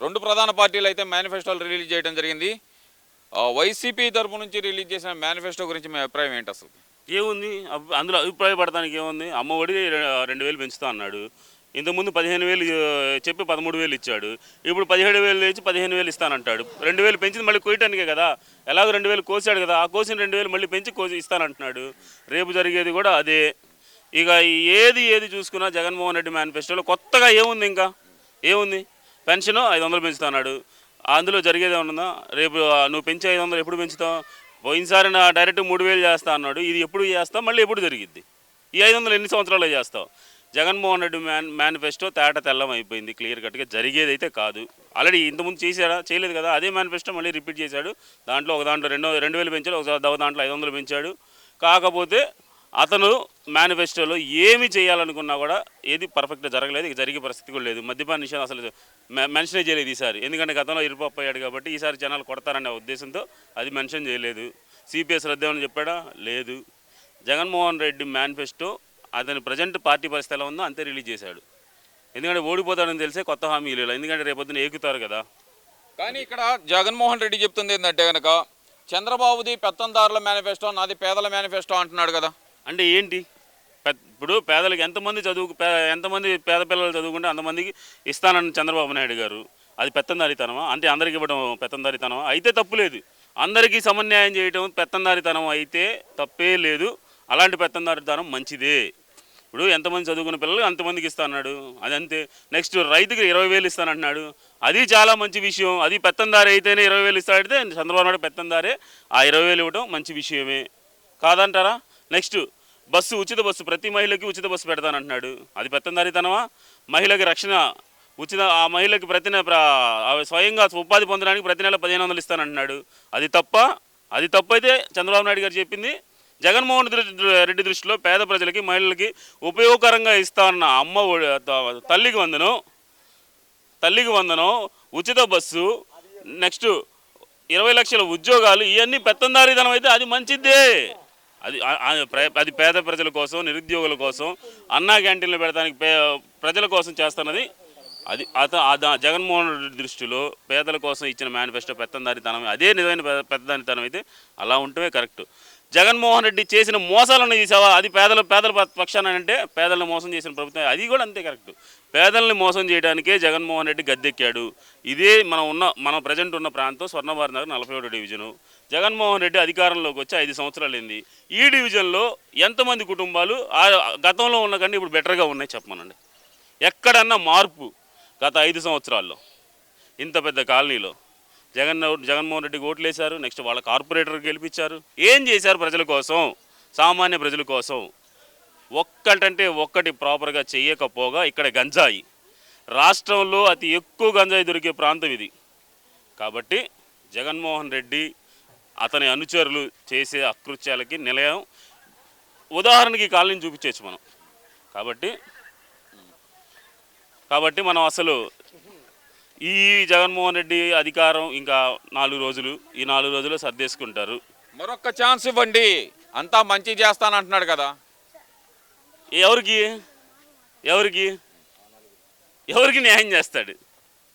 రెండు ప్రధాన పార్టీలు అయితే మేనిఫెస్టోలు రిలీజ్ చేయడం జరిగింది. వైసీపీ తరపు నుంచి రిలీజ్ చేసిన మేనిఫెస్టో గురించి మీ అభిప్రాయం ఏంటి అసలు? ఏముంది? అందులో అభిప్రాయపడతానికి ఏముంది? అమ్మ ఒడి రెండు వేలు పెంచుతా అన్నాడు. ఇంతకుముందు పదిహేను వేలు చెప్పి పదమూడు వేలు ఇచ్చాడు. ఇప్పుడు పదిహేడు వేలు ఇచ్చి పదిహేను వేలు ఇస్తానంటాడు. రెండు వేలు పెంచింది మళ్ళీ కోయటానికే కదా? ఎలాగో రెండు వేలు కోసాడు కదా? ఆ కోసిన రెండు వేలు మళ్ళీ పెంచి కోసి ఇస్తానంటున్నాడు. రేపు జరిగేది కూడా అదే. ఇక ఏది ఏది చూసుకున్నా జగన్మోహన్ రెడ్డి మేనిఫెస్టోలో కొత్తగా ఏముంది ఇంకా? ఏముంది? పెన్షన్ ఐదు వందలు పెంచుతున్నాడు. అందులో జరిగేది ఏమన్నా రేపు నువ్వు పెంచే ఐదు వందలు ఎప్పుడు పెంచుతావు? పోయినసారి నా డైరెక్ట్ మూడు వేలు చేస్తా అన్నాడు. ఇది ఎప్పుడు చేస్తావు? మళ్ళీ ఎప్పుడు జరిగిద్ది? ఈ ఐదు వందలు ఎన్ని సంవత్సరాలు చేస్తావు? జగన్మోహన్ రెడ్డి మ్యాన్ మేనిఫెస్టో తేట తెల్లం అయిపోయింది. క్లియర్ కట్గా జరిగేది అయితే కాదు. ఆల్రెడీ ఇంతకుముందు చేశాడా? చేయలేదు కదా. అదే మేనిఫెస్టో మళ్ళీ రిపీట్ చేశాడు. దాంట్లో ఒక దాంట్లో రెండో రెండు వేలు పెంచాడు. ఒక దా- దాంట్లో ఐదు వందలు పెంచాడు. కాకపోతే అతను మేనిఫెస్టోలో ఏమి చేయాలనుకున్నా కూడా ఏది పర్ఫెక్ట్గా జరగలేదు. ఇక జరిగే పరిస్థితి కూడా లేదు. మద్యపాన నిషేధం అసలు మెన్షనే చేయలేదు ఈసారి. ఎందుకంటే గతంలో ఇరుపప్పు అయ్యాడు కాబట్టి ఈసారి జనాలు కొడతారనే ఉద్దేశంతో అది మెన్షన్ చేయలేదు. సిపిఎస్ రద్దేమని చెప్పాడా? లేదు. జగన్మోహన్ రెడ్డి మేనిఫెస్టో అతని ప్రజెంట్ పార్టీ పరిస్థితి ఎలా ఉందో అంతే రిలీజ్ చేశాడు. ఎందుకంటే ఓడిపోతాడని తెలిసే కొత్త హామీలు ఇలా. ఎందుకంటే రేపొద్దున ఏకుతారు కదా. కానీ ఇక్కడ జగన్మోహన్ రెడ్డి చెప్తుంది ఏంటంటే కనుక చంద్రబాబుది పెత్తందారుల మేనిఫెస్టో నాది పేదల మేనిఫెస్టో అంటున్నాడు కదా. అంటే ఏంటి? ఇప్పుడు పేదలకు ఎంతమంది చదువు ఎంతమంది పేద పిల్లలు చదువుకుంటే అంతమందికి ఇస్తానని చంద్రబాబు నాయుడు గారు. అది పెత్తందారితనమా? అంటే అందరికి ఇవ్వడం పెత్తందారితనమా? అయితే తప్పులేదు అందరికీ సమన్యాయం చేయడం పెత్తందారితనం అయితే తప్పే లేదు. అలాంటి పెత్తందారితనం మంచిదే. ఇప్పుడు ఎంతమంది చదువుకున్న పిల్లలు అంతమందికి ఇస్తాన్నాడు అది అంతే నెక్స్ట్ రైతుకి ఇరవై వేలు ఇస్తానంటున్నాడు అది చాలా మంచి విషయం. అది పెత్తందారి అయితేనే ఇరవై వేలు ఇస్తాడంటే చంద్రబాబు నాయుడు పెత్తందారే. ఆ ఇరవై వేలు ఇవ్వడం మంచి విషయమే. కాదంటారా? నెక్స్ట్ బస్సు ఉచిత బస్సు ప్రతి మహిళకి ఉచిత బస్సు పెడతానంటున్నాడు. అది పెత్తందారితనమా? మహిళకి రక్షణ ఉచిత ఆ మహిళకి ప్రతి నె- ఆ స్వయంగా ఉపాధి పొందడానికి ప్రతి నెల పదిహేను వందలు ఇస్తానంటున్నాడు. అది తప్ప అది తప్పైతే అయితే చంద్రబాబు నాయుడు గారు చెప్పింది జగన్మోహన్ రెడ్డి దృష్టిలో పేద ప్రజలకి మహిళలకి ఉపయోగకరంగా ఇస్తానన్న అమ్మ ఒడి- తల్లికి వందను తల్లికి వందనం ఉచిత బస్సు నెక్స్ట్ ఇరవై లక్షల ఉద్యోగాలు ఇవన్నీ పెత్తందారీధనం అయితే అది మంచిదే అది అది పేద ప్రజల కోసం నిరుద్యోగుల కోసం అన్నా క్యాంటీన్లు పెడతానికి పే ప్రజల కోసం చేస్తున్నది. అది అత జగన్మోహన్ రెడ్డి దృష్టిలో పేదల కోసం ఇచ్చిన మేనిఫెస్టో పెత్తందారితనం అదే నిజమైన పెద్దదానితనం అయితే అలా ఉంటమే కరెక్ట్. జగన్మోహన్ రెడ్డి చేసిన మోసాలను చూసావా? అది పేదల పేదల పక్షాన అంటే పేదలను మోసం చేసిన ప్రభుత్వం. అది కూడా అంతే కరెక్ట్. పేదల్ని మోసం చేయడానికే జగన్మోహన్ రెడ్డి గద్దెక్కాడు. ఇదే మనం ఉన్న మనం ప్రజెంట్ ఉన్న ప్రాంతం స్వర్ణవారి నగర్ నలభై ఒకటో డివిజను. జగన్మోహన్ రెడ్డి అధికారంలోకి వచ్చి ఐదు సంవత్సరాలు అయింది. ఈ డివిజన్లో ఎంతమంది కుటుంబాలు ఆ గతంలో ఉన్న కంటే ఇప్పుడు బెటర్గా ఉన్నాయి చెప్పమనండి. ఎక్కడన్నా మార్పు గత ఐదు సంవత్సరాల్లో ఇంత పెద్ద కాలనీలో. జగన్ జగన్మోహన్ రెడ్డికి ఓట్లేశారు నెక్స్ట్ వాళ్ళ కార్పొరేటర్ గెలిపించారు. ఏం చేశారు ప్రజల కోసం? సామాన్య ప్రజల కోసం. ఒక్కటంటే ఒక్కటి ప్రాపర్గా చేయకపోగా ఇక్కడ గంజాయి. రాష్ట్రంలో అతి ఎక్కువ గంజాయి దొరికే ప్రాంతం ఇది. కాబట్టి జగన్మోహన్ రెడ్డి అతని అనుచరులు చేసే అకృత్యాలకి నిలయం. ఉదాహరణకి కాలనీ చూపించవచ్చు మనం. కాబట్టి కాబట్టి మనం అసలు ఈ జగన్మోహన్ రెడ్డి అధికారం ఇంకా నాలుగు రోజులు ఈ నాలుగు రోజులు సర్దేసుకుంటారు. మరొక్క ఛాన్స్ ఇవ్వండి. అంతా మంచి చేస్తానంటున్నాడు కదా. ఎవరికి? ఎవరికి? ఎవరికి న్యాయం చేస్తాడు?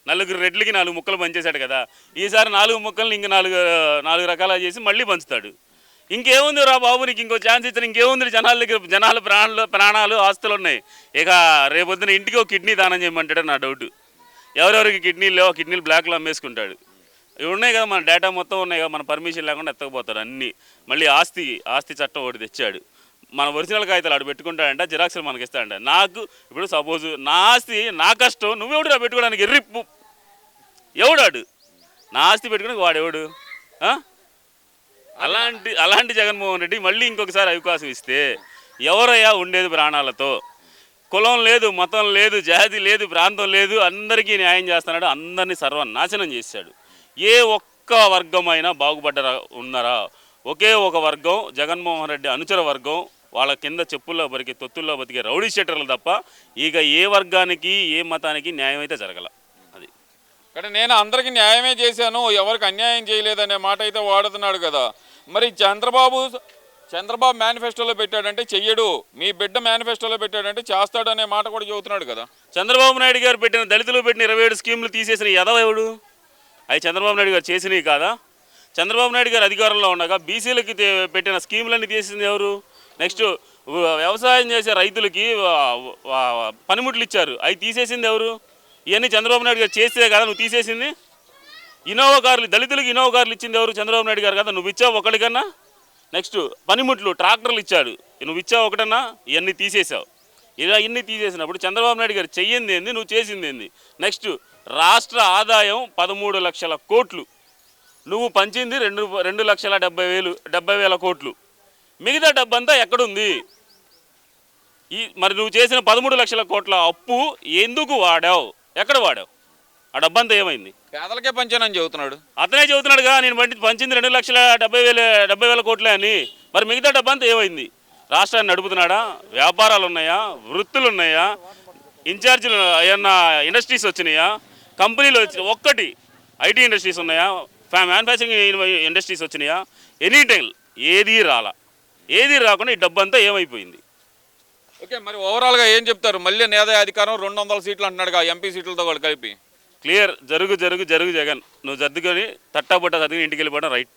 నలుగురు రెడ్లకి నాలుగు ముక్కలు పంచేశాడు కదా. ఈసారి నాలుగు ముక్కల్ని ఇంక నాలుగు నాలుగు రకాల చేసి మళ్ళీ పంచుతాడు. ఇంకేముంది రా బాబు నీకు ఇంకో ఛాన్స్ ఇచ్చిన ఇంకేముంది జనాల దగ్గర? జనాల ప్రాణాలు ప్రాణాలు ఆస్తులు ఉన్నాయి. ఇక రేపొద్దున ఇంటికి ఒక కిడ్నీ దానం చేయమంటాడు నా డౌట్. ఎవరెవరికి కిడ్నీలు లేవో కిడ్నీలు బ్లాక్లో అమ్మేసుకుంటాడు. ఇవి ఉన్నాయి కదా మన డేటా మొత్తం ఉన్నాయి కదా మన పర్మిషన్ లేకుండా ఎత్తకపోతాడు అన్నీ. మళ్ళీ ఆస్తి ఆస్తి చట్టం ఒకటి తెచ్చాడు. మన ఒరిజినల్ కాగితాలు ఆడు పెట్టుకుంటాడంట జిరాక్స్లు మనకి ఇస్తాడంట. నాకు ఇప్పుడు సపోజ్ నా ఆస్తి నా కష్టం నువ్వెవడురా పెట్టుకోవడానికి ఎర్రిప్పు? ఎవడాడు నా ఆస్తి పెట్టుకోడానికి వాడెవడు అలాంటి అలాంటి జగన్మోహన్ రెడ్డి మళ్ళీ ఇంకొకసారి అవకాశం ఇస్తే ఎవరయ్యా ఉండేది ప్రాణాలతో? కులం లేదు మతం లేదు జాతి లేదు ప్రాంతం లేదు అందరికీ న్యాయం చేస్తున్నాడు అందరినీ సర్వనాశనం చేశాడు. ఏ ఒక్క వర్గమైనా బాగుపడ్డరా ఉన్నారా? ఒకే ఒక వర్గం జగన్మోహన్ రెడ్డి అనుచర వర్గం వాళ్ళ కింద చెప్పుల్లో బతికే తొత్తుల్లో బతికే రౌడీ షెటర్లు తప్ప ఇక ఏ వర్గానికి ఏ మతానికి న్యాయం అయితే జరగల. అది. కానీ నేను అందరికీ న్యాయమే చేశాను ఎవరికి అన్యాయం చేయలేదనే మాట అయితే వాడుతున్నాడు కదా. మరి చంద్రబాబు చంద్రబాబు మేనిఫెస్టోలో పెట్టాడంటే చెయ్యడు. మీ బిడ్డ మేనిఫెస్టోలో పెట్టాడంటే చేస్తాడు అనే మాట కూడా చెబుతున్నాడు కదా. చంద్రబాబు నాయుడు గారు పెట్టిన దళితులు పెట్టిన ఇరవై ఏడు స్కీములు తీసేసిన ఎదవ ఎవడు? అవి చంద్రబాబు నాయుడు గారు చేసినవి కాదా? చంద్రబాబు నాయుడు గారు అధికారంలో ఉండగా బీసీలకి పెట్టిన స్కీములన్నీ తీసింది ఎవరు? నెక్స్ట్ వ్యవసాయం చేసే రైతులకి పనిముట్లు ఇచ్చారు. అవి తీసేసింది ఎవరు? ఇవన్నీ చంద్రబాబు నాయుడు గారు చేస్తే కదా నువ్వు తీసేసింది? ఇన్నోవా కార్లు దళితులకు ఇన్నోవా కార్లు ఇచ్చింది ఎవరు చంద్రబాబు నాయుడు గారు కదా? నువ్వు ఇచ్చావు ఒకరికన్నా నెక్స్ట్ పనిముట్లు ట్రాక్టర్లు ఇచ్చాడు. నువ్వు ఇచ్చావు ఒకటన్నా? ఇవన్నీ తీసేసావు. ఇలా ఇన్ని తీసేసినప్పుడు చంద్రబాబు నాయుడు గారు చెయ్యింది ఏంది నువ్వు చేసింది ఏంది? నెక్స్ట్ రాష్ట్ర ఆదాయం పదమూడు లక్షల కోట్లు. నువ్వు పంచింది రెండు రెండు లక్షల డెబ్బై వేలు డెబ్బై వేల కోట్లు. మిగతా డబ్బంతా ఎక్కడుంది? ఈ మరి నువ్వు చేసిన పదమూడు లక్షల కోట్ల అప్పు ఎందుకు వాడావు? ఎక్కడ వాడావు? ఆ డబ్బంతా ఏమైంది? పేదలకే పంచానని చెబుతున్నాడు. అతనే చెబుతున్నాడుగా నేను పంచి పంచింది రెండు లక్షల డెబ్బై వేల డెబ్బై వేల కోట్లే అని. మరి మిగతా డబ్బంతా ఏమైంది? రాష్ట్రాన్ని నడుపుతున్నాడా? వ్యాపారాలు ఉన్నాయా వృత్తులు ఉన్నాయా ఇన్ఛార్జీలు ఏమన్నా ఇండస్ట్రీస్ వచ్చినాయా? కంపెనీలు వచ్చి ఒక్కటి ఐటీ ఇండస్ట్రీస్ ఉన్నాయా? ఫ్యా మ్యానుఫ్యాక్చరింగ్ ఇండస్ట్రీస్ వచ్చినాయా? ఎనీ టైం ఏది రాలా. ఏది రాకుండా ఈ డబ్బంతా ఏమైపోయింది? ఓకే మరి ఓవరాల్గా ఏం చెప్తారు? మళ్ళీ నేదా అధికారం రెండు వందల సీట్లు అంటున్నాడు ఎంపీ సీట్లతో కూడా కలిపి. క్లియర్ జరుగు జరుగు జరుగు జగన్. నువ్వు జరుగుకొని తట్టాబుట్ట చదివి ఇంటికి వెళ్ళిపోవడం రైట్